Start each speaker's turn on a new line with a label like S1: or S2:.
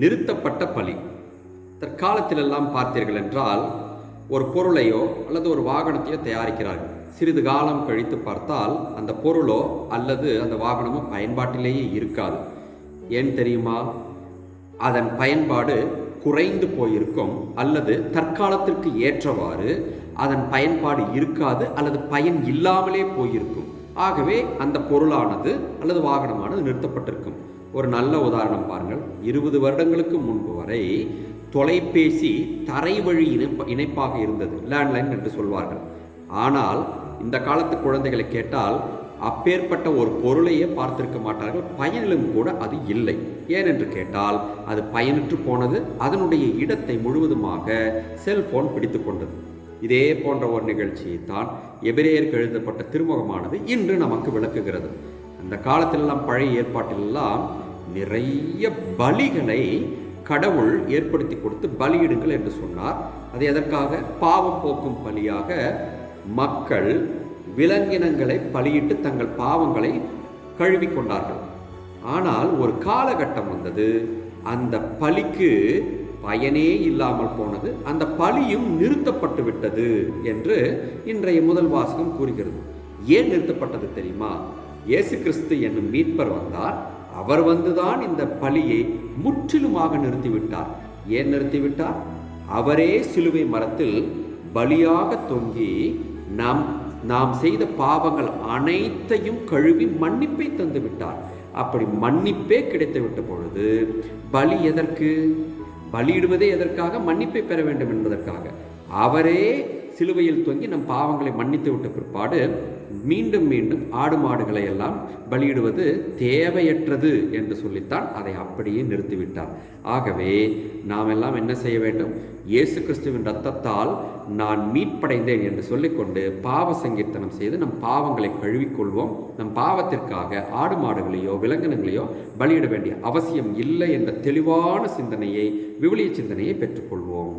S1: நிறுத்தப்பட்ட பலி. தற்காலத்திலெல்லாம் பார்த்தீர்கள் என்றால் ஒரு பொருளையோ அல்லது ஒரு வாகனத்தையோ தயாரிக்கிறார்கள். சிறிது காலம் கழித்து பார்த்தால் அந்த பொருளோ அல்லது அந்த வாகனமோ பயன்பாட்டிலேயே இருக்காது. ஏன் தெரியுமா? அதன் பயன்பாடு குறைந்து போயிருக்கும் அல்லது தற்காலத்திற்கு ஏற்றவாறு அதன் பயன்பாடு இருக்காது அல்லது பயன் இல்லாமலே போயிருக்கும். ஆகவே அந்த பொருளானது அல்லது வாகனமானது நிறுத்தப்பட்டிருக்கும். ஒரு நல்ல உதாரணம் பாருங்கள். இருபது வருடங்களுக்கு முன்பு வரை தொலைபேசி தரை வழி இணைப்ப இணைப்பாக இருந்தது. லேண்ட்லைன் என்று சொல்வார்கள். ஆனால் இந்த காலத்து குழந்தைகளை கேட்டால் அப்பேற்பட்ட ஒரு பொருளையே பார்த்திருக்க மாட்டார்கள். பயனிலும் கூட அது இல்லை. ஏனென்று கேட்டால் அது பயனற்று போனது. அதனுடைய இடத்தை முழுவதுமாக செல்போன் பிடித்து கொண்டது. இதே போன்ற ஒரு நிகழ்ச்சியை தான் எபிரேயருக்கு எழுதப்பட்ட திருமுகமானது இன்று நமக்கு விளக்குகிறது. அந்த காலத்திலெல்லாம் பழைய ஏற்பாட்டிலெல்லாம் நிறைய பலிகளை கடவுள் ஏற்படுத்தி கொடுத்து பலியிடுங்கள் என்று சொன்னார். அது எதற்காக? பாவம் போக்கும் பலியாக மக்கள் விலங்கினங்களை பலியிட்டு தங்கள் பாவங்களை கழுவி கொண்டார்கள். ஆனால் ஒரு காலகட்டம் வந்தது. அந்த பலிக்கு பயனே இல்லாமல் போனது. அந்த பலியும் நிறுத்தப்பட்டு விட்டது என்று இன்றைய முதல் வாசகம் கூறுகிறது. ஏன் நிறுத்தப்பட்டது தெரியுமா? இயேசு கிறிஸ்து என்னும் மீட்பர் வந்தார். அவர் வந்துதான் இந்த பழியை முற்றிலுமாக நிறுத்திவிட்டார். ஏன் நிறுத்திவிட்டார்? அவரே சிலுவை மரத்தில் பலியாக தொங்கி நாம் நாம் செய்த பாவங்கள் அனைத்தையும் கழுவி மன்னிப்பை தந்து விட்டார் அப்படி மன்னிப்பே கிடைத்து விட்ட பொழுது பலி எதற்கு? பலியிடுவதே எதற்காக? மன்னிப்பை பெற வேண்டும் என்பதற்காக. அவரே சிலுவையில் தொங்கி நம் பாவங்களை மன்னித்து விட்ட பிற்பாடு மீண்டும் மீண்டும் ஆடு மாடுகளை எல்லாம் பலியிடுவது தேவையற்றது என்று சொல்லித்தான் அதை அப்படியே நிறுத்திவிட்டார். ஆகவே நாம் எல்லாம் என்ன செய்ய வேண்டும்? இயேசு கிறிஸ்துவின் ரத்தத்தால் நான் மீட்படைந்தேன் என்று சொல்லிக்கொண்டு பாவ சங்கீர்த்தனம் செய்து நம் பாவங்களை கழுவிக்கொள்வோம். நம் பாவத்திற்காக ஆடு மாடுகளையோ விலங்கினங்களையோ பலியிட வேண்டிய அவசியம் இல்லை என்ற தெளிவான சிந்தனையை விவிலிய சிந்தனையை பெற்றுக்கொள்வோம்.